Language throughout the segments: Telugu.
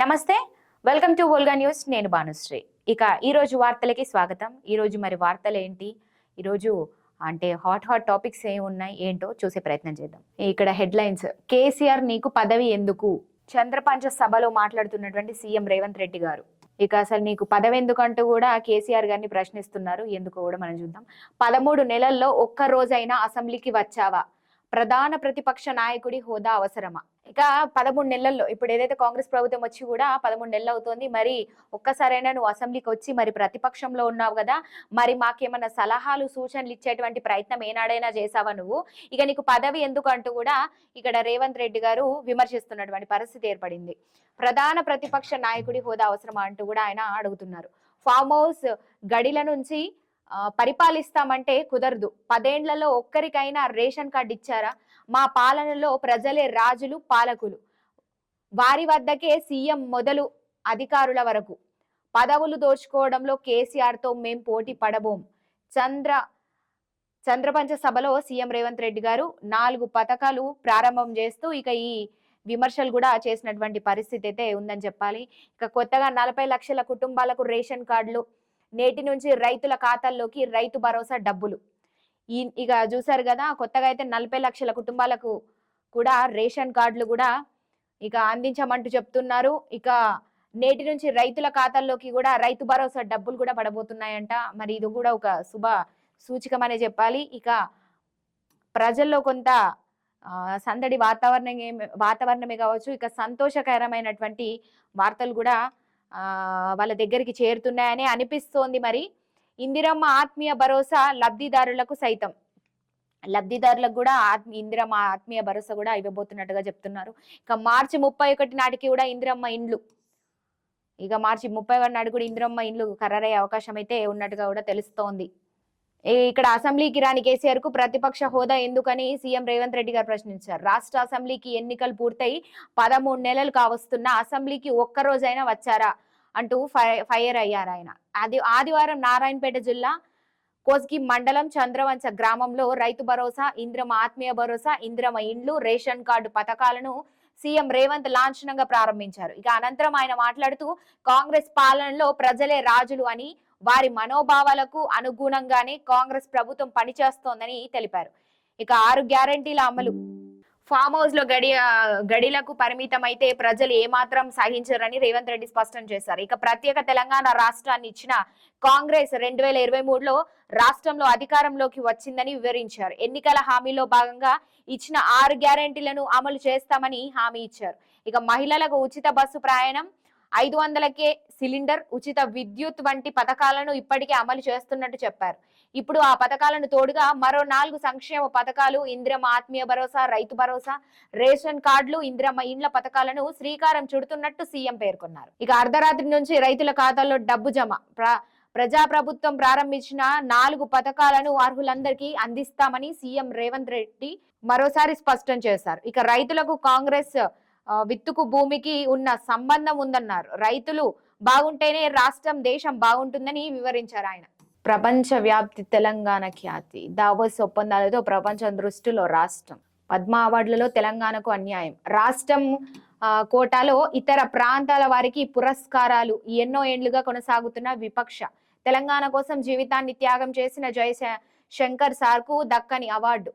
నమస్తే వెల్కమ్ టు వోల్గా న్యూస్. నేను భానుశ్రీ. ఇక ఈరోజు వార్తలకి స్వాగతం. ఈరోజు మరి వార్తలు ఏంటి ఈరోజు అంటే హాట్ హాట్ టాపిక్స్ ఏమి ఉన్నాయి ఏంటో చూసే ప్రయత్నం చేద్దాం. ఇక్కడ హెడ్లైన్స్. కేసీఆర్ నీకు పదవి ఎందుకు? చంద్రపంచ సభలో మాట్లాడుతున్నటువంటి సీఎం రేవంత్ రెడ్డి గారు. ఇక అసలు నీకు పదవి ఎందుకంటూ కూడా కేసీఆర్ గారిని ప్రశ్నిస్తున్నారు. ఎందుకు కూడా మనం చూద్దాం. పదమూడు నెలల్లో ఒక్క రోజైనా అసెంబ్లీకి వచ్చావా? ప్రధాన ప్రతిపక్ష నాయకుడి హోదా అవసరమా? ఇక పదమూడు నెలల్లో ఇప్పుడు ఏదైతే కాంగ్రెస్ ప్రభుత్వం వచ్చి కూడా పదమూడు నెలలు అవుతోంది మరి ఒక్కసారైనా నువ్వు అసెంబ్లీకి వచ్చి మరి ప్రతిపక్షంలో ఉన్నావు కదా మరి మాకేమన్నా సలహాలు సూచనలు ఇచ్చేటువంటి ప్రయత్నం ఏనాడైనా చేసావా నువ్వు? ఇక నీకు పదవి ఎందుకంటూ కూడా ఇక్కడ రేవంత్ రెడ్డి గారు విమర్శిస్తున్నటువంటి పరిస్థితి ఏర్పడింది. ప్రధాన ప్రతిపక్ష నాయకుడి హోదా అవసరమా అంటూ కూడా ఆయన అడుగుతున్నారు. ఫామ్ హౌస్ గడిల నుంచి పరిపాలిస్తామంటే కుదరదు. పదేండ్లలో ఒక్కరికైనా రేషన్ కార్డు ఇచ్చారా? మా పాలనలో ప్రజలే రాజులు పాలకులు. వారి వద్దకే సీఎం మొదలు అధికారుల వరకు. పదవులు దోచుకోవడంలో కేసీఆర్తో మేం పోటీ పడబోం. చంద్ర చంద్రపంచ సభలో సీఎం రేవంత్ రెడ్డి గారు నాలుగు పథకాలు ప్రారంభం చేస్తూ ఇక ఈ విమర్శలు కూడా చేసినటువంటి పరిస్థితి అయితే ఉందని చెప్పాలి. ఇక కొత్తగా నలభై లక్షల కుటుంబాలకు రేషన్ కార్డులు నేటి నుంచి రైతుల ఖాతాల్లోకి రైతు భరోసా డబ్బులు. ఈ ఇక చూసారు కదా కొత్తగా అయితే నలభై లక్షల కుటుంబాలకు కూడా రేషన్ కార్డులు కూడా ఇక అందించమంటూ చెప్తున్నారు. ఇక నేటి నుంచి రైతుల ఖాతాల్లోకి కూడా రైతు భరోసా డబ్బులు కూడా పడబోతున్నాయంట. మరి ఇది కూడా ఒక శుభ సూచకమనే చెప్పాలి. ఇక ప్రజల్లో కొంత సందడి వాతావరణం వాతావరణమే కావచ్చు ఇక సంతోషకరమైనటువంటి వార్తలు కూడా వాళ్ళ దగ్గరికి చేరుతున్నాయని అనిపిస్తోంది మరి. ఇందిరమ్మ ఆత్మీయ భరోసా లబ్ధిదారులకు సైతం. లబ్ధిదారులకు కూడా ఆత్మ ఇందిరమ్మ ఆత్మీయ భరోసా కూడా ఇవ్వబోతున్నట్టుగా చెప్తున్నారు. ఇక మార్చి ముప్పై ఒకటి నాటికి కూడా ఇందిరమ్మ ఇండ్లు. ఇక మార్చి ముప్పై ఒకటి నాడు కూడా ఇందిరమ్మ ఇండ్లు ఖరారయ్యే అవకాశం అయితే ఉన్నట్టుగా కూడా తెలుస్తోంది. ఇక్కడ అసెంబ్లీకి రాని కేసీఆర్కు ప్రతిపక్ష హోదా ఎందుకని సీఎం రేవంత్ రెడ్డి గారు ప్రశ్నించారు. రాష్ట్ర అసెంబ్లీకి ఎన్నికలు పూర్తయి పదమూడు నెలలు కావస్తున్న అసెంబ్లీకి ఒక్కరోజైనా వచ్చారా? అంటూ ఫై- ఫైర్ అయ్యారు ఆయన. ఆది ఆదివారం నారాయణపేట జిల్లా కోస్గి మండలం చంద్రవంచ గ్రామంలో రైతు భరోసా ఇంద్రమ ఆత్మీయ భరోసా ఇంద్రమ ఇండ్లు రేషన్ కార్డు పథకాలను సీఎం రేవంత్ లాంఛనంగా ప్రారంభించారు. ఇక అనంతరం ఆయన మాట్లాడుతూ కాంగ్రెస్ పాలనలో ప్రజలే రాజులు అని వారి మనోభావాలకు అనుగుణంగానే కాంగ్రెస్ ప్రభుత్వం పనిచేస్తోందని తెలిపారు. ఇక ఆరు గ్యారంటీల అమలు ఫామ్ హౌస్లో గడి గడిలకు పరిమితం అయితే ప్రజలు ఏమాత్రం సహించరని రేవంత్ రెడ్డి స్పష్టం చేశారు. ఇక ప్రత్యేక తెలంగాణ రాష్ట్రాన్ని ఇచ్చిన కాంగ్రెస్ రెండు వేల ఇరవై మూడులో రాష్ట్రంలో అధికారంలోకి వచ్చిందని వివరించారు. ఎన్నికల హామీలో భాగంగా ఇచ్చిన ఆరు గ్యారెంటీలను అమలు చేస్తామని హామీ ఇచ్చారు. ఇక మహిళలకు ఉచిత బస్సు ప్రయాణం ఐదు వందలకే సిలిండర్ ఉచిత విద్యుత్ వంటి పథకాలను ఇప్పటికే అమలు చేస్తున్నట్టు చెప్పారు. ఇప్పుడు ఆ పథకాలను తోడుగా మరో నాలుగు సంక్షేమ పథకాలు ఇందిరమ్మ ఆత్మీయ భరోసా రైతు భరోసా రేషన్ కార్డులు ఇందిరమ్మ ఇండ్ల పథకాలను శ్రీకారం చుడుతున్నట్టు సీఎం పేర్కొన్నారు. ఇక అర్ధరాత్రి నుంచి రైతుల ఖాతాల్లో డబ్బు జమ. ప్ర- ప్రజాప్రభుత్వం ప్రారంభించిన నాలుగు పథకాలను అర్హులందరికీ అందిస్తామని సీఎం రేవంత్ రెడ్డి మరోసారి స్పష్టం చేశారు. ఇక రైతులకు కాంగ్రెస్ విత్తుకు భూమికి ఉన్న సంబంధం ఉందన్నారు. రైతులు బాగుంటేనే రాష్ట్రం దేశం బాగుంటుందని వివరించారు ఆయన. ప్రపంచ వ్యాప్తి తెలంగాణ ఖ్యాతి. దావోస్ ఒప్పందాలతో ప్రపంచం దృష్టిలో రాష్ట్రం. పద్మ అవార్డులలో తెలంగాణకు అన్యాయం. రాష్ట్రం కోటాలో ఇతర ప్రాంతాల వారికి పురస్కారాలు ఎన్నో ఏండ్లుగా కొనసాగుతున్న విపక్ష. తెలంగాణ కోసం జీవితాన్ని త్యాగం చేసిన జయ శంకర్ సార్కు దక్కని అవార్డు.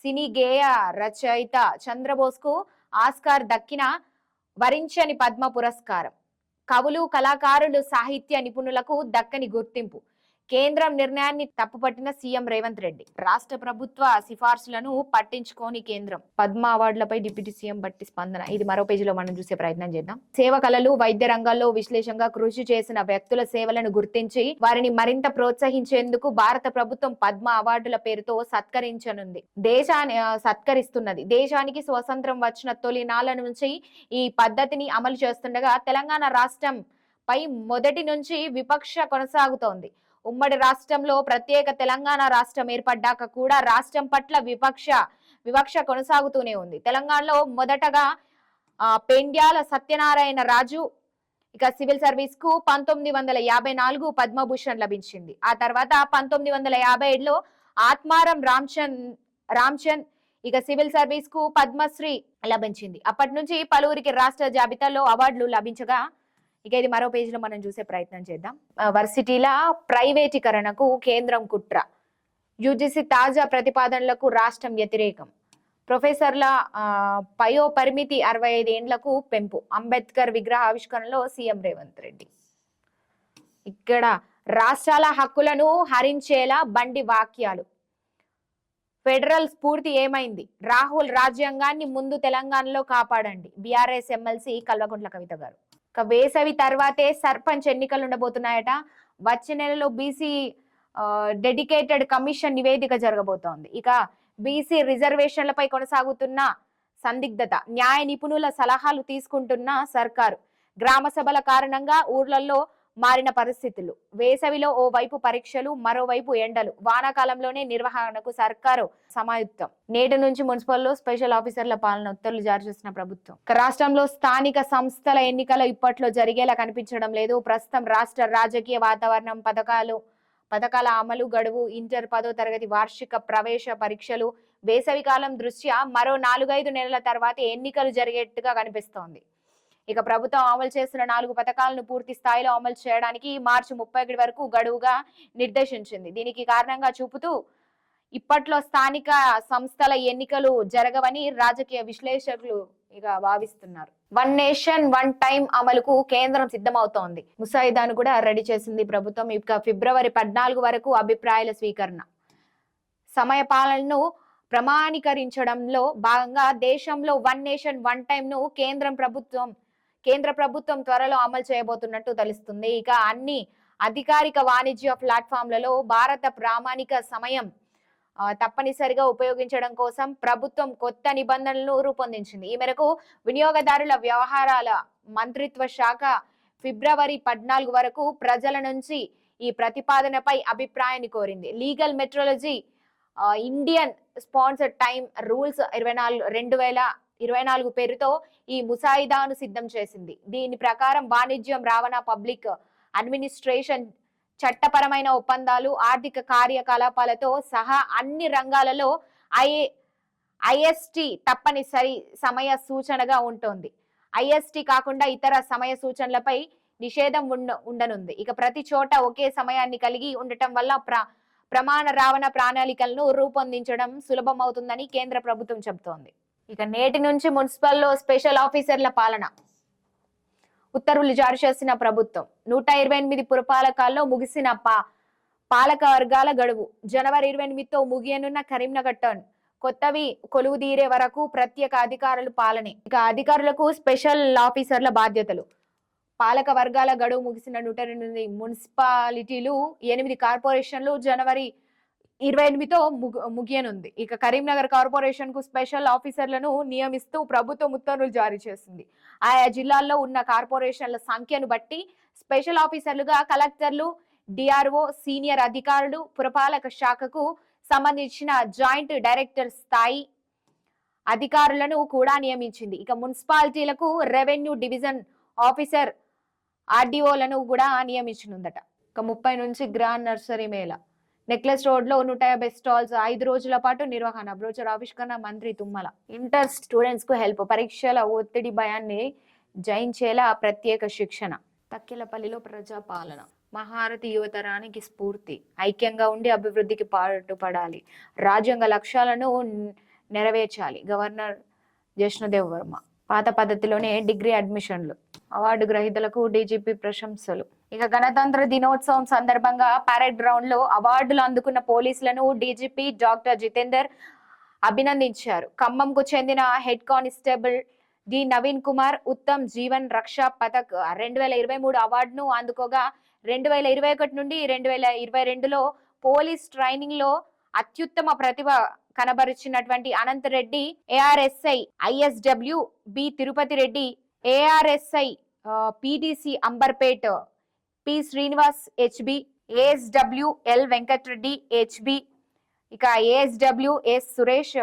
సినీ గేయ రచయిత చంద్రబోస్కు ఆస్కార్ దక్కిన వరించని పద్మ పురస్కారం. కవులు కళాకారులు సాహిత్య నిపుణులకు దక్కని గుర్తింపు. కేంద్రం నిర్ణయాన్ని తప్పుపట్టిన సీఎం రేవంత్ రెడ్డి. రాష్ట్ర ప్రభుత్వ సిఫార్సులను పట్టించుకోని కేంద్రం. పద్మ అవార్డులపై డిప్యూటీ సీఎం బట్టి స్పందన. ఇది మరో పేజీలో మనం చూసే ప్రయత్నం చేద్దాం. సేవ కళలు వైద్య రంగాల్లో విశ్లేషంగా కృషి చేసిన వ్యక్తుల సేవలను గుర్తించి వారిని మరింత ప్రోత్సహించేందుకు భారత ప్రభుత్వం పద్మ అవార్డుల పేరుతో సత్కరించనుంది. దేశాన్ని సత్కరిస్తున్నది. దేశానికి స్వతంత్రం వచ్చిన తొలి నుంచి ఈ పద్ధతిని అమలు చేస్తుండగా తెలంగాణ రాష్ట్రం పై మొదటి నుంచి విపక్ష కొనసాగుతోంది. ఉమ్మడి రాష్ట్రంలో ప్రత్యేక తెలంగాణ రాష్ట్రం ఏర్పడ్డాక కూడా రాష్ట్రం పట్ల విపక్ష వివక్ష కొనసాగుతూనే ఉంది. తెలంగాణలో మొదటగా పెండ్యాల సత్యనారాయణ రాజు ఇక సివిల్ సర్వీస్కు పంతొమ్మిది వందల యాభై నాలుగు పద్మభూషణ్ లభించింది. ఆ తర్వాత పంతొమ్మిది వందల యాభై ఏడులో ఆత్మారం రామ్చంద్ రామ్చంద్ ఇక సివిల్ సర్వీస్కు పద్మశ్రీ లభించింది. అప్పటి నుంచి పలువురికి రాష్ట్ర జాబితాలో అవార్డులు లభించగా ఇక ఇది మరో పేజీలో మనం చూసే ప్రయత్నం చేద్దాం. వర్సిటీల ప్రైవేటీకరణకు కేంద్రం కుట్ర. యూజీసీ తాజా ప్రతిపాదనలకు రాష్ట్రం వ్యతిరేకం. ప్రొఫెసర్ల పయో పరిమితి అరవై ఐదు ఏండ్లకు పెంపు. అంబేద్కర్ విగ్రహ ఆవిష్కరణలో సీఎం రేవంత్ రెడ్డి. ఇక్కడ రాష్ట్రాల హక్కులను హరించేలా బండి వాక్యాలు. ఫెడరల్ స్ఫూర్తి ఏమైంది? రాహుల్ రాజ్యాంగాన్ని ముందు తెలంగాణలో కాపాడండి. బీఆర్ఎస్ ఎమ్మెల్సీ కల్వకుంట్ల కవిత గారు. ఇక వేసవి తర్వాతే సర్పంచ్ ఎన్నికలు ఉండబోతున్నాయట. వచ్చే నెలలో బీసీ డెడికేటెడ్ కమిషన్ నివేదిక జరగబోతోంది. ఇక బీసీ రిజర్వేషన్లపై కొనసాగుతున్న సందిగ్ధత న్యాయ నిపుణుల సలహాలు తీసుకుంటున్న సర్కారు. గ్రామ సభల కారణంగా ఊర్లలో మారిన పరిస్థితులు. వేసవిలో ఓ వైపు పరీక్షలు మరోవైపు ఎండలు. వానాకాలంలోనే నిర్వహణకు సర్కారు సమాయుక్తం. నేటి నుంచి మున్సిపల్లో స్పెషల్ ఆఫీసర్ల పాలన ఉత్తర్వులు జారీ చేసిన ప్రభుత్వం. రాష్ట్రంలో స్థానిక సంస్థల ఎన్నికలు ఇప్పట్లో జరిగేలా కనిపించడం లేదు. ప్రస్తుతం రాష్ట్ర రాజకీయ వాతావరణం పథకాలు పథకాల అమలు గడువు ఇంటర్ పదో తరగతి వార్షిక ప్రవేశ పరీక్షలు వేసవి కాలం దృష్ట్యా మరో నాలుగైదు నెలల తర్వాత ఎన్నికలు జరిగేట్టుగా కనిపిస్తోంది. ఇక ప్రభుత్వం అమలు చేస్తున్న నాలుగు పథకాలను పూర్తి స్థాయిలో అమలు చేయడానికి మార్చి ముప్పై వరకు గడువుగా నిర్దేశించింది. దీనికి కారణంగా చూపుతూ ఇప్పట్లో స్థానిక సంస్థల ఎన్నికలు జరగవని రాజకీయ విశ్లేషకులు ఇక భావిస్తున్నారు. వన్ నేషన్ వన్ టైం అమలుకు కేంద్రం సిద్ధమవుతోంది. ముసాయిదాను కూడా రెడీ చేసింది ప్రభుత్వం. ఇక ఫిబ్రవరి పద్నాలుగు వరకు అభిప్రాయాల స్వీకరణ. సమయ పాలనను ప్రమాణీకరించడంలో భాగంగా దేశంలో వన్ నేషన్ వన్ టైం ను కేంద్రం ప్రభుత్వం కేంద్ర ప్రభుత్వం త్వరలో అమలు చేయబోతున్నట్టు తెలుస్తుంది. ఇక అన్ని అధికారిక వాణిజ్య ప్లాట్ఫామ్లలో భారత ప్రామాణిక సమయం తప్పనిసరిగా ఉపయోగించడం కోసం ప్రభుత్వం కొత్త నిబంధనలను రూపొందించింది. ఈ మేరకు వినియోగదారుల వ్యవహారాల మంత్రిత్వ శాఖ ఫిబ్రవరి పద్నాలుగు వరకు ప్రజల నుంచి ఈ ప్రతిపాదనపై అభిప్రాయాన్ని కోరింది. Legal metrology Indian sponsor time rules ఇరవై నాలుగు రెండు వేల ఇరవై నాలుగు పేరుతో ఈ ముసాయిదాను సిద్ధం చేసింది. దీని ప్రకారం వాణిజ్యం రవాణా పబ్లిక్ అడ్మినిస్ట్రేషన్ చట్టపరమైన ఒప్పందాలు ఆర్థిక కార్యకలాపాలతో సహా అన్ని రంగాలలో ఐ ఐఎస్టి తప్పనిసరి సమయ సూచనగా ఉంటుంది. ఐఎస్టి కాకుండా ఇతర సమయ సూచనలపై నిషేధం ఉండ ఉండనుంది. ఇక ప్రతి చోట ఒకే సమయాన్ని కలిగి ఉండటం వల్ల ప్ర ప్రమాణ రావణ ప్రణాళికలను రూపొందించడం సులభం అవుతుందని కేంద్ర ప్రభుత్వం చెబుతోంది. ఇక నేటి నుంచి మున్సిపల్లో స్పెషల్ ఆఫీసర్ల పాలన. ఉత్తర్వులు జారీ చేసిన ప్రభుత్వం. నూట ఇరవై ఎనిమిది పురపాలకాల్లో ముగిసిన పా పాలక వర్గాల గడువు. జనవరి ఇరవై ఎనిమిదితో ముగియనున్న కరీంనగర్ టర్న్. కొత్తవి కొలువు తీరే వరకు ప్రత్యేక అధికారులు పాలనే. ఇక అధికారులకు స్పెషల్ ఆఫీసర్ల బాధ్యతలు. పాలక వర్గాల గడువు ముగిసిన నూట ఎనిమిది మున్సిపాలిటీలు ఎనిమిది కార్పొరేషన్లు జనవరి ఇరవై ఎనిమిదితో ముగియనుంది. ఇక కరీంనగర్ కార్పొరేషన్కు స్పెషల్ ఆఫీసర్లను నియమిస్తూ ప్రభుత్వం ఉత్తర్వులు జారీ చేసింది. ఆయా జిల్లాల్లో ఉన్న కార్పొరేషన్ల సంఖ్యను బట్టి స్పెషల్ ఆఫీసర్లుగా కలెక్టర్లు డిఆర్ఓ సీనియర్ అధికారులు పురపాలక శాఖకు సంబంధించిన జాయింట్ డైరెక్టర్ స్థాయి అధికారులను కూడా నియమించింది. ఇక మున్సిపాలిటీలకు రెవెన్యూ డివిజన్ ఆఫీసర్ ఆర్డీఓలను కూడా నియమించనుందట. ఇక ముప్పై నుంచి గ్రాండ్ నర్సరీ మేళ. నెక్లెస్ రోడ్లో నూట యాభై స్టాల్స్ ఐదు రోజుల పాటు నిర్వహణ. బ్రోచర్ ఆవిష్కరణ మంత్రి తుమ్మల. ఇంటర్ స్టూడెంట్స్కు హెల్ప్ పరీక్షల ఒత్తిడి భయాన్ని జయించేలా ప్రత్యేక శిక్షణ. తక్కిలపల్లిలో ప్రజాపాలన. మహారథి యువతరానికి స్ఫూర్తి. ఐక్యంగా ఉండి అభివృద్ధికి పాటుపడాలి. రాజ్యాంగ లక్ష్యాలను నెరవేర్చాలి. గవర్నర్ జష్ణుదేవ్ వర్మ. పాత పద్ధతిలోనే డిగ్రీ అడ్మిషన్లు. అవార్డు గ్రహీతలకు డీజీపీ ప్రశంసలు. ఇక గణతంత్ర దినోత్సవం సందర్భంగా పరేడ్ గ్రౌండ్లో అవార్డులు అందుకున్న పోలీసులను డీజీపీ డాక్టర్ జితేందర్ అభినందించారు. ఖమ్మంకు చెందిన head constable D Naveen Kumar Uttam Jeevan Raksha Padak రెండు వేల ఇరవై మూడు అవార్డును అందుకోగా రెండు వేల ఇరవై ఒకటి నుండి రెండు వేల ఇరవై రెండులో పోలీస్ ట్రైనింగ్లో అత్యుత్తమ ప్రతిభ కనబరిచినటువంటి Anant Reddy ARSI ISW B Tirupati Reddy ARSI PDC Amberpet P Srinivas HB ASW L Venkatareddy HB ఇక ASW S Suresh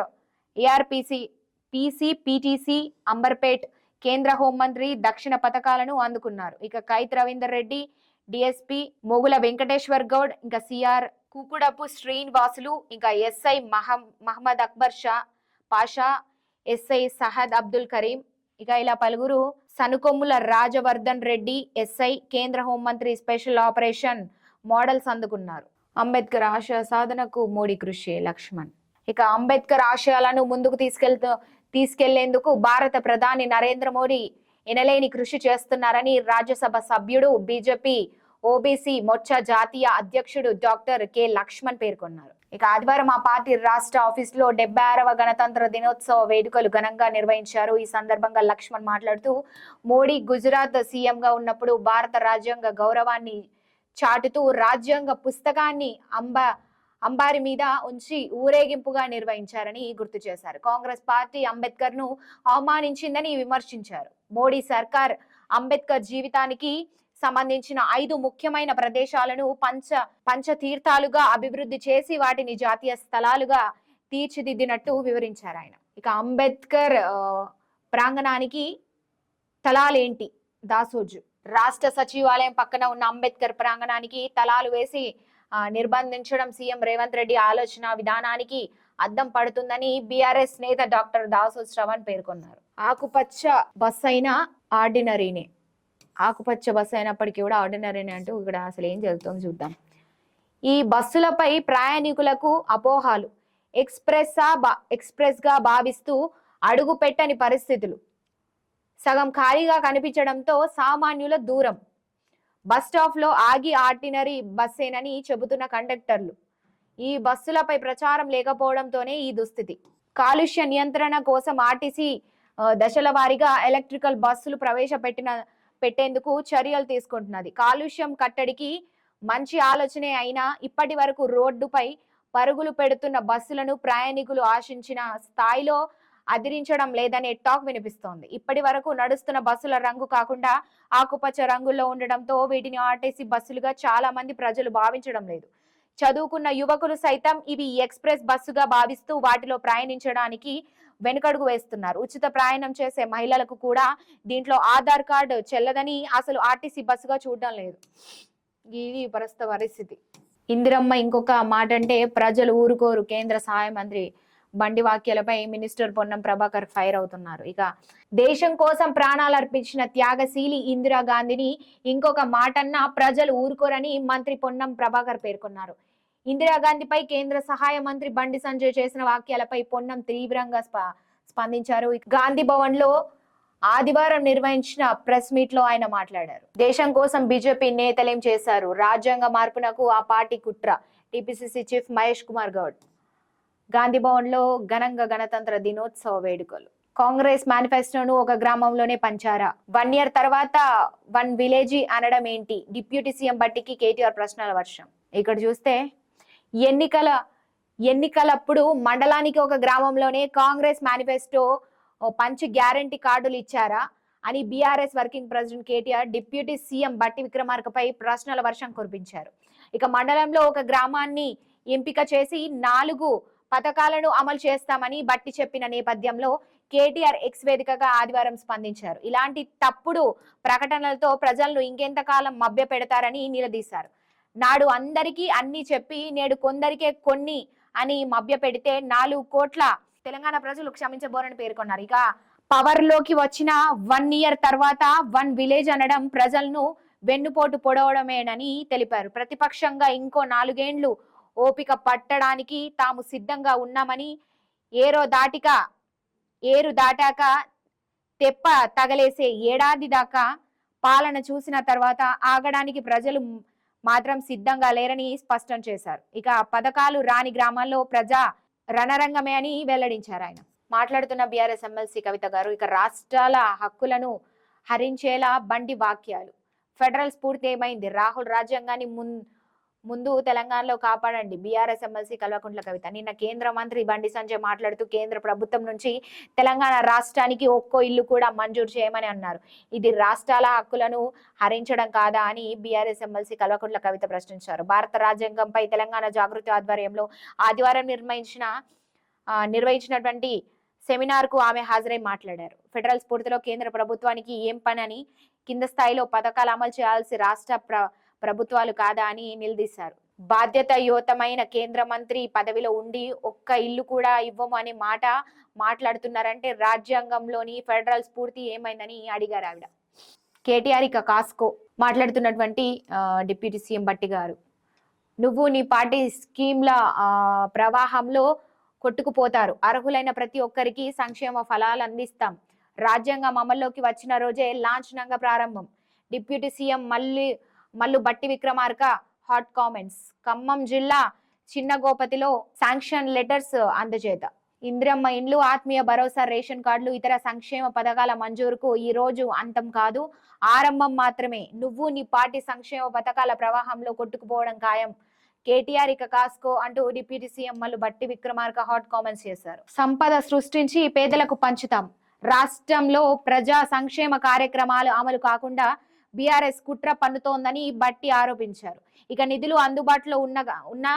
ARPC PC PTC Amberpet కేంద్ర హోంమంత్రి దక్షిణ పథకాలను అందుకున్నారు. ఇక కైత్ రవీందర్ రెడ్డి డిఎస్పి మొగుల వెంకటేశ్వర్ గౌడ్ ఇంకా సిఆర్ కుకుడపు శ్రీనివాసులు ఇంకా ఎస్ఐ మహం మహమ్మద్ అక్బర్ షా పాషా ఎస్ఐ సహద్ అబ్దుల్ కరీం ఇక ఇలా పలువురు సనుకొమ్ముల రాజవర్ధన్ రెడ్డి ఎస్ఐ కేంద్ర హోంమంత్రి స్పెషల్ ఆపరేషన్ మోడల్స్ అందుకున్నారు. అంబేద్కర్ ఆశయ సాధనకు మోడీ కృషి లక్ష్మణ్. ఇక అంబేద్కర్ ఆశయాలను ముందుకు తీసుకెళ్తూ తీసుకెళ్ళేందుకు భారత ప్రధాని నరేంద్ర మోడీ ఎనలేని కృషి చేస్తున్నారని రాజ్యసభ సభ్యుడు బీజేపీ ఓబీసీ మొర్చా జాతీయ అధ్యక్షుడు డాక్టర్ కె లక్ష్మణ్ పేర్కొన్నారు. ఇక ఆదివారం ఆ పార్టీ రాష్ట్ర ఆఫీసులో డెబ్బై ఆరవ గణతంత్ర దినోత్సవ వేడుకలు ఘనంగా నిర్వహించారు. ఈ సందర్భంగా లక్ష్మణ్ మాట్లాడుతూ మోడీ గుజరాత్ సీఎంగా ఉన్నప్పుడు భారత రాజ్యాంగ గౌరవాన్ని చాటుతూ రాజ్యాంగ పుస్తకాన్ని అంబ అంబారి మీద ఉంచి ఊరేగింపుగా నిర్వహించారని గుర్తు చేశారు. కాంగ్రెస్ పార్టీ అంబేద్కర్ను అవమానించిందని విమర్శించారు. మోడీ సర్కార్ అంబేద్కర్ జీవితానికి సంబంధించిన ఐదు ముఖ్యమైన ప్రదేశాలను పంచ పంచతీర్థాలుగా అభివృద్ధి చేసి వాటిని జాతీయ స్థలాలుగా తీర్చిదిద్దినట్టు వివరించారు ఆయన. ఇక అంబేద్కర్ ప్రాంగణానికి తలాలేంటి దాసోజు? రాష్ట్ర సచివాలయం పక్కన ఉన్న అంబేద్కర్ ప్రాంగణానికి తలాలు వేసి నిర్బంధించడం సీఎం రేవంత్ రెడ్డి ఆలోచన విధానానికి అద్దం పడుతుందని బీఆర్ఎస్ నేత డాక్టర్ దాసో శ్రవణ్ పేర్కొన్నారు. ఆకుపచ్చ బస్ అయినా ఆర్డినరీనే. ఆకుపచ్చ బస్సు అయినప్పటికీ కూడా ఆర్డినరీనే అంటూ ఇక్కడ అసలు ఏం జరుగుతుందో చూద్దాం. ఈ బస్సులపై ప్రయాణికులకు అపోహాలు. ఎక్స్ప్రెస్ బా ఎక్స్ప్రెస్గా భావిస్తూ అడుగు పెట్టని పరిస్థితులు. సగం ఖాళీగా కనిపించడంతో సామాన్యుల దూరం. బస్ స్టాప్లో ఆగి ఆర్డినరీ బస్సేనని చెబుతున్న కండక్టర్లు. ఈ బస్సులపై ప్రచారం లేకపోవడంతోనే ఈ దుస్థితి. కాలుష్య నియంత్రణ కోసం ఆర్టీసీ దశల వారీగా ఎలక్ట్రికల్ బస్సులు ప్రవేశపెట్టిన పెట్టేందుకు చర్యలు తీసుకుంటున్నది. కాలుష్యం కట్టడికి మంచి ఆలోచనే అయినా ఇప్పటి వరకు రోడ్డుపై పరుగులు పెడుతున్న బస్సులను ప్రయాణికులు ఆశించిన స్థాయిలో అదిరించడం లేదనే టాక్ వినిపిస్తోంది. ఇప్పటి వరకు నడుస్తున్న బస్సుల రంగు కాకుండా ఆకుపచ్చ రంగుల్లో ఉండడంతో వీటిని ఆర్టీసీ బస్సులుగా చాలా మంది ప్రజలు భావించడం లేదు. చదువుకున్న యువకులు సైతం ఇవి ఎక్స్ప్రెస్ బస్సుగా భావిస్తూ వాటిలో ప్రయాణించడానికి వెనుకడుగు వేస్తున్నారు. ఉచిత ప్రయాణం చేసే మహిళలకు కూడా దీంట్లో ఆధార్ కార్డు చెల్లదని అసలు ఆర్టీసీ బస్సుగా చూడడం లేదు. ఇది ప్రస్తుత పరిస్థితి. ఇందిరమ్మ ఇంకొక మాట అంటే ప్రజలు ఊరుకోరు. కేంద్ర సహాయ మంత్రి బండి వాక్యాలపై మినిస్టర్ పొన్నం ప్రభాకర్ ఫైర్ అవుతున్నారు. ఇక దేశం కోసం ప్రాణాలు అర్పించిన త్యాగశీలి ఇందిరా గాంధీని ఇంకొక మాటన్నా ప్రజలు ఊరుకోరని మంత్రి పొన్నం ప్రభాకర్ పేర్కొన్నారు. ఇందిరాగాంధీపై కేంద్ర సహాయ మంత్రి బండి సంజయ్ చేసిన వాక్యాలపై పొన్నం తీవ్రంగా స్ప- స్పందించారు. గాంధీ భవన్లో ఆదివారం నిర్వహించిన ప్రెస్ మీట్లో ఆయన మాట్లాడారు. దేశం కోసం బీజేపీ నేతలేం చేశారు? రాజ్యాంగ మార్పునకు ఆ పార్టీ కుట్ర? TPCC chief Mahesh Kumar Goud. Gandhi భవన్లో ఘనంగా గణతంత్ర దినోత్సవ వేడుకలు. కాంగ్రెస్ మేనిఫెస్టోను ఒక గ్రామంలోనే పంచారా? వన్ ఇయర్ తర్వాత వన్ విలేజీ అనడం ఏంటి? డిప్యూటీ సీఎం బట్టికి కేటీఆర్ ప్రశ్నల వర్షం. ఇక్కడ చూస్తే ఎన్నికల ఎన్నికలప్పుడు మండలానికి ఒక గ్రామంలోనే కాంగ్రెస్ మేనిఫెస్టో పంచ్ గ్యారంటీ కార్డులు ఇచ్చారా అని BRS working president KTR deputy CM Bhatti విక్రమార్కపై ప్రశ్నల వర్షం కురిపించారు. ఇక మండలంలో ఒక గ్రామాన్ని ఎంపిక చేసి నాలుగు పథకాలను అమలు చేస్తామని బట్టి చెప్పిన నేపథ్యంలో కేటీఆర్ ఎక్స్ వేదికగా ఆదివారం స్పందించారు. ఇలాంటి తప్పుడు ప్రకటనలతో ప్రజలను ఇంకెంతకాలం మభ్య పెడతారని నిలదీశారు. నాడు అందరికీ అన్ని చెప్పి నేడు కొందరికే కొన్ని అని మభ్య పెడితే నాలుగు కోట్ల తెలంగాణ ప్రజలు క్షమించబోరని పేర్కొన్నారు. ఇక పవర్లోకి వచ్చిన వన్ ఇయర్ తర్వాత వన్ విలేజ్ అనడం ప్రజలను వెన్నుపోటు పొడవడమేనని తెలిపారు. ప్రతిపక్షంగా ఇంకో నాలుగేండ్లు ఓపిక పట్టడానికి తాము సిద్ధంగా ఉన్నామని ఏరో దాటిక ఏరు దాటాక తెప్ప తగలేసే ఏడాది దాకా పాలన చూసిన తర్వాత ఆగడానికి ప్రజలు మాత్రం సిద్ధంగా లేరని స్పష్టం చేశారు. ఇక పథకాలు రాని గ్రామాల్లో ప్రజా రణరంగమే అని వెల్లడించారు ఆయన. మాట్లాడుతున్న బీఆర్ఎస్ ఎమ్మెల్సీ కవిత గారు ఇక రాష్ట్రాల హక్కులను హరించేలా బండి వాక్యాలు. ఫెడరల్ స్ఫూర్తి ఏమైంది? రాహుల్ రాజ్యాంగాన్ని ముందు ముందు తెలంగాణలో కాపాడండి. BRS MLC Kalvakuntla Kavitha. నిన్న కేంద్ర మంత్రి బండి సంజయ్ మాట్లాడుతూ కేంద్ర ప్రభుత్వం నుంచి తెలంగాణ రాష్ట్రానికి ఒక్కో ఇల్లు కూడా మంజూరు చేయమని అన్నారు. ఇది రాష్ట్రాల హక్కులను హరించడం కాదా అని బీఆర్ఎస్ ఎమ్మెల్సీ కల్వకుంట్ల కవిత ప్రశ్నించారు. భారత రాజ్యాంగంపై తెలంగాణ జాగృతి ఆధ్వర్యంలో ఆదివారం నిర్మించిన నిర్వహించినటువంటి సెమినార్కు ఆమె హాజరై మాట్లాడారు. ఫెడరల్ స్ఫూర్తిలో కేంద్ర ప్రభుత్వానికి ఏం పని అని కింద స్థాయిలో పథకాలు అమలు చేయాల్సి రాష్ట్ర ప్ర ప్రభుత్వాలు కాదా అని నిలదీశారు. బాధ్యతయుతమైన కేంద్ర మంత్రి పదవిలో ఉండి ఒక్క ఇల్లు కూడా ఇవ్వము అనే మాట మాట్లాడుతున్నారంటే రాజ్యాంగంలోని ఫెడరల్ స్ఫూర్తి ఏమైందని అడిగారు ఆవిడ. కేటీఆర్ ఇక కాస్కో మాట్లాడుతున్నటువంటి డిప్యూటీ సీఎం బట్టి గారు. నువ్వు నీ పార్టీ స్కీమ్ల ప్రవాహంలో కొట్టుకుపోతారు. అర్హులైన ప్రతి ఒక్కరికి సంక్షేమ ఫలాలు అందిస్తాం. రాజ్యాంగం అమల్లోకి వచ్చిన రోజే లాంఛనంగా ప్రారంభం. డిప్యూటీ సీఎం మళ్ళీ మల్లు బట్టి విక్రమార్క హాట్ కామెంట్స్ ఖమ్మం జిల్లా చిన్న గోపతిలో శాంక్షన్ లెటర్స్ అందజేత. ఇంద్రమ్మ ఇండ్లు ఆత్మీయ భరోసా రేషన్ కార్డులు ఇతర సంక్షేమ పథకాల మంజూరుకు ఈ రోజు అంతం కాదు. ఆరంభం మాత్రమే. నువ్వు నీ పార్టీ సంక్షేమ పథకాల ప్రవాహంలో కొట్టుకుపోవడం ఖాయం. కేటీఆర్ ఇక కాస్కో అంటూ డిప్యూటీ సీఎం బట్టి విక్రమార్క హాట్ కామెంట్స్ చేశారు. సంపద సృష్టించి పేదలకు పంచుతాం. రాష్ట్రంలో ప్రజా సంక్షేమ కార్యక్రమాలు అమలు కాకుండా బీఆర్ఎస్ కుట్ర పన్నుతోందని బట్టి ఆరోపించారు. ఇక నిధులు అందుబాటులో ఉన్న ఉన్న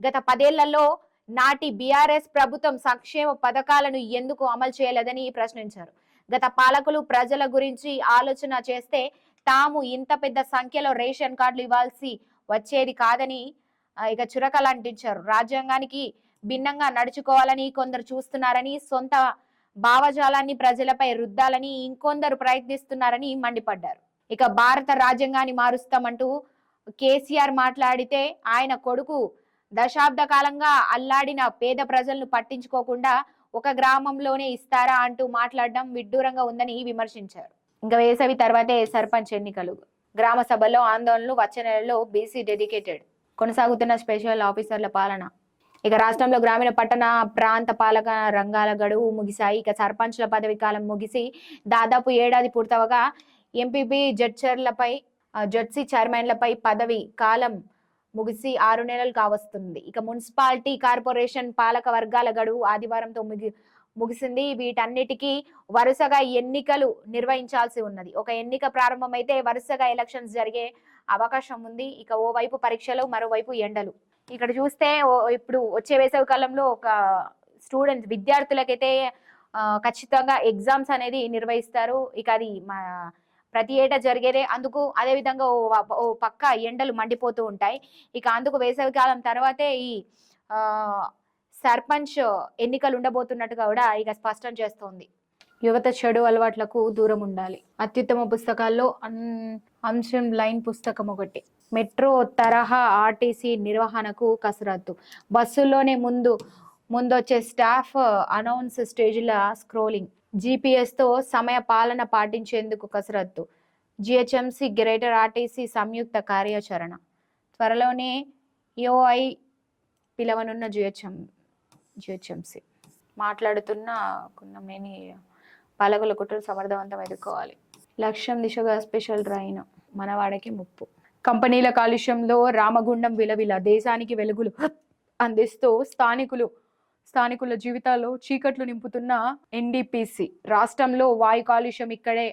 గత పదేళ్ళలో నాటి బీఆర్ఎస్ ప్రభుత్వం సంక్షేమ పథకాలను ఎందుకు అమలు చేయలేదని ప్రశ్నించారు. గత పాలకులు ప్రజల గురించి ఆలోచన చేస్తే తాము ఇంత పెద్ద సంఖ్యలో రేషన్ కార్డులు ఇవ్వాల్సి వచ్చేది కాదని ఇక చురకలు అంటించారు. రాజ్యాంగానికి భిన్నంగా నడుచుకోవాలని కొందరు చూస్తున్నారని సొంత భావజాలాన్ని ప్రజలపై రుద్దాలని ఇంకొందరు ప్రయత్నిస్తున్నారని మండిపడ్డారు. ఇక భారత రాజ్యాంగాన్ని మారుస్తామంటూ కేసీఆర్ మాట్లాడితే ఆయన కొడుకు దశాబ్ద కాలంగా అల్లాడిన పేద ప్రజలను పట్టించుకోకుండా ఒక గ్రామంలోనే ఇస్తారా అంటూ మాట్లాడడం విడ్డూరంగా ఉందని విమర్శించారు. ఇంకా వేసవి తర్వాతే సర్పంచ్ ఎన్నికలు. గ్రామ సభలో ఆందోళనలు వచ్చే నెలలో బీసీ డెడికేటెడ్. కొనసాగుతున్న స్పెషల్ ఆఫీసర్ల పాలన. ఇక రాష్ట్రంలో గ్రామీణ పట్టణ ప్రాంత పాలక రంగాల గడువు ముగిశాయి. ఇక సర్పంచ్ల పదవి కాలం ముగిసి దాదాపు ఏడాది పూర్తవగా ఎంపీపీ జడ్చర్లపై జడ్సీ చైర్మన్లపై పదవి కాలం ముగిసి ఆరు నెలలు కావస్తుంది ఇక మున్సిపాలిటీ కార్పొరేషన్ పాలక వర్గాల గడువు ఆదివారంతో ముగి ముగిసింది. వీటన్నిటికీ వరుసగా ఎన్నికలు నిర్వహించాల్సి ఉన్నది. ఒక ఎన్నిక ప్రారంభమైతే వరుసగా ఎలక్షన్స్ జరిగే అవకాశం ఉంది. ఇక ఓవైపు పరీక్షలు మరోవైపు ఎండలు. ఇక్కడ చూస్తే ఇప్పుడు వచ్చే వేసవి కాలంలో ఒక స్టూడెంట్స్ విద్యార్థులకైతే ఖచ్చితంగా ఎగ్జామ్స్ అనేది నిర్వహిస్తారు. ఇక అది మా ప్రతి ఏటా జరిగేదే అందుకు అదే విధంగా ఓ ఓ పక్క ఎండలు మండిపోతూ ఉంటాయి. ఇక అందుకు వేసవికాలం తర్వాతే ఈ సర్పంచ్ ఎన్నికలు ఉండబోతున్నట్టుగా కూడా ఇక స్పష్టం చేస్తోంది. యువత చెడు అలవాట్లకు దూరం ఉండాలి. అత్యుత్తమ పుస్తకాల్లో అన్- అంశం లైన్ పుస్తకం ఒకటి. మెట్రో తరహా ఆర్టీసీ నిర్వహణకు కసరత్తు. బస్సుల్లోనే ముందు ముందొచ్చే స్టాఫ్ అనౌన్స్ స్టేజ్ల స్క్రోలింగ్. జీపీఎస్తో సమయ పాలన పాటించేందుకు కసరత్తు. జిహెచ్ఎంసీ గ్రేటర్ ఆర్టీసీ సంయుక్త కార్యాచరణ. త్వరలోనే ఈఓఐ పిలవనున్న జిహెచ్ఎం జిహెచ్ఎంసి మాట్లాడుతున్న కొన్నమేని పాలకుల కుట్రలు సమర్థవంతం ఎదుర్కోవాలి. లక్ష్యం దిశగా స్పెషల్ డ్రైన్ మనవాడకి ముప్పు. కంపెనీల కాలుష్యంలో రామగుండం విలవిల దేశానికి వెలుగులు అందిస్తూ స్థానికులు స్థానికుల జీవితాల్లో చీకట్లు నింపుతున్న ఎన్డీపీసీ రాష్ట్రంలో వాయు కాలుష్యం ఇక్కడే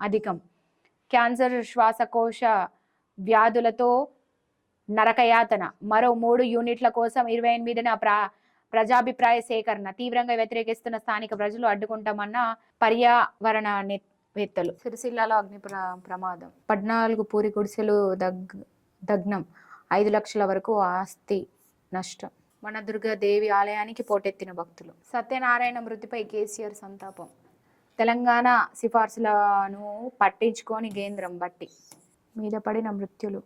అధికం. క్యాన్సర్ శ్వాసకోశ వ్యాధులతో నరకయాతన. మరో మూడు యూనిట్ల కోసం ఇరవై ఎనిమిదిన ప్రా ప్రజాభిప్రాయ సేకరణ. తీవ్రంగా వ్యతిరేకిస్తున్న స్థానిక ప్రజలు అడ్డుకుంటామన్న పర్యావరణ వేత్తలు. సిరిసిల్లాలో అగ్ని ప్ర ప్రమాదం. పద్నాలుగు పూరి గుడిసెలు దగ్ దగ్నం. ఐదు లక్షల వరకు ఆస్తి నష్టం. మన దుర్గాదేవి ఆలయానికి పోటెత్తిన భక్తులు. సత్యనారాయణ మృతిపై కేసీఆర్ సంతాపం. తెలంగాణ సిఫార్సులను పట్టించుకొని కేంద్రం బట్టి మీద పడిన మృత్యులు.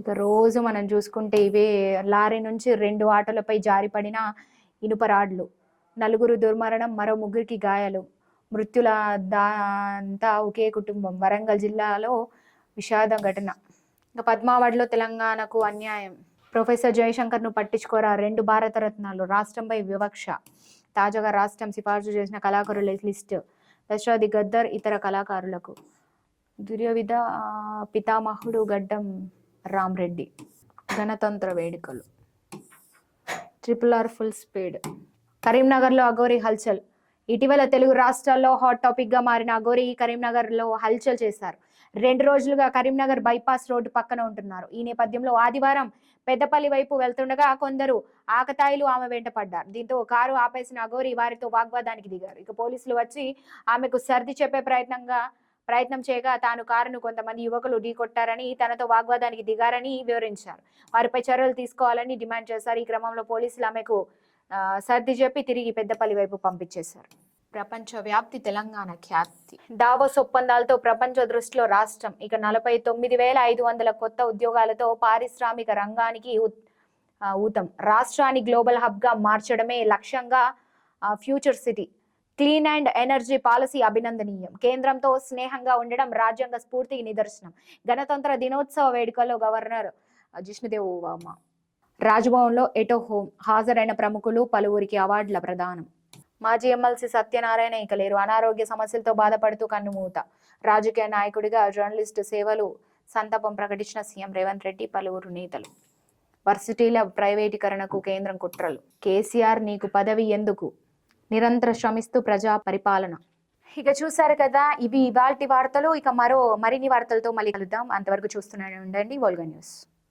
ఇక రోజు మనం చూసుకుంటే ఇవే లారీ నుంచి రెండు ఆటోలపై జారిపడిన ఇనుప రాడ్లు. నలుగురు దుర్మరణం మరో ముగ్గురికి గాయాలు. మృత్యుల దాంతా ఒకే కుటుంబం. వరంగల్ జిల్లాలో విషాద ఘటన. ఇక పద్మావడిలో తెలంగాణకు అన్యాయం. ప్రొఫెసర్ జయశంకర్ను పట్టించుకోరా? రెండు భారత రత్నాలు రాష్ట్రంపై వివక్ష. తాజాగా రాష్ట్రం సిఫార్సు చేసిన కళాకారుల లిస్ట్. దశరథి గద్దర్ ఇతర కళాకారులకు. దుర్యోవిధ పితామహుడు గడ్డం రామ్రెడ్డి గణతంత్ర వేడుకలు. Triple R full speed. కరీంనగర్లో అఘోరి హల్చల్. ఇటీవల తెలుగు రాష్ట్రాల్లో హాట్ టాపిక్గా మారిన అఘోరి కరీంనగర్లో హల్చల్ చేశారు. రెండు రోజులుగా కరీంనగర్ బైపాస్ రోడ్డు పక్కన ఉంటున్నారు. ఈ నేపథ్యంలో ఆదివారం పెద్దపల్లి వైపు వెళ్తుండగా కొందరు ఆకతాయిలు ఆమె వెంట పడ్డారు. దీంతో కారు ఆపేసిన అఘోరి వారితో వాగ్వాదానికి దిగారు. ఇక పోలీసులు వచ్చి ఆమెకు సర్ది చెప్పే ప్రయత్నంగా ప్రయత్నం చేయగా తాను కారును కొంతమంది యువకులు ఢీకొట్టారని తనతో వాగ్వాదానికి దిగారని వివరించారు. వారిపై చర్యలు తీసుకోవాలని డిమాండ్ చేశారు. ఈ క్రమంలో పోలీసులు ఆమెకు సర్ది చెప్పి తిరిగి పెద్దపల్లి వైపు పంపించేశారు. ప్రపంచవ్యాప్తి తెలంగాణ ఖ్యాతి. దావోస్ ఒప్పందాలతో ప్రపంచ దృష్టిలో రాష్ట్రం. ఇక నలభై తొమ్మిది వేల ఐదు వందల కొత్త ఉద్యోగాలతో పారిశ్రామిక రంగానికి ఊతం. రాష్ట్రాన్ని గ్లోబల్ హబ్గా మార్చడమే లక్ష్యంగా future city. Clean and energy policy అభినందనీయం. కేంద్రంతో స్నేహంగా ఉండడం రాజ్యాంగ స్ఫూర్తికి నిదర్శనం. గణతంత్ర దినోత్సవ వేడుకల్లో గవర్నర్ జిష్ణుదేవ్ వర్మ రాజ్భవన్లో ఎటో హోమ్ హాజరైన ప్రముఖులు పలువురికి అవార్డుల ప్రదానం. మాజీ ఎమ్మెల్సీ సత్యనారాయణ ఇక లేరు. అనారోగ్య సమస్యలతో బాధపడుతూ కన్నుమూత. రాజకీయ నాయకుడిగా జర్నలిస్టు సేవలు సంతాపం ప్రకటించిన సీఎం రేవంత్ రెడ్డి పలువురు నేతలు. వర్సిటీల ప్రైవేటీకరణకు కేంద్రం కుట్రలు. కేసీఆర్ నీకు పదవి ఎందుకు? నిరంతర శ్రమిస్తూ ప్రజా పరిపాలన. ఇక చూసారు కదా ఇవి ఇవాల్టి వార్తలు. ఇక మరో మరిన్ని వార్తలతో మళ్ళీ కలుద్దాం. అంతవరకు చూస్తూనే ఉండండి. Volga news.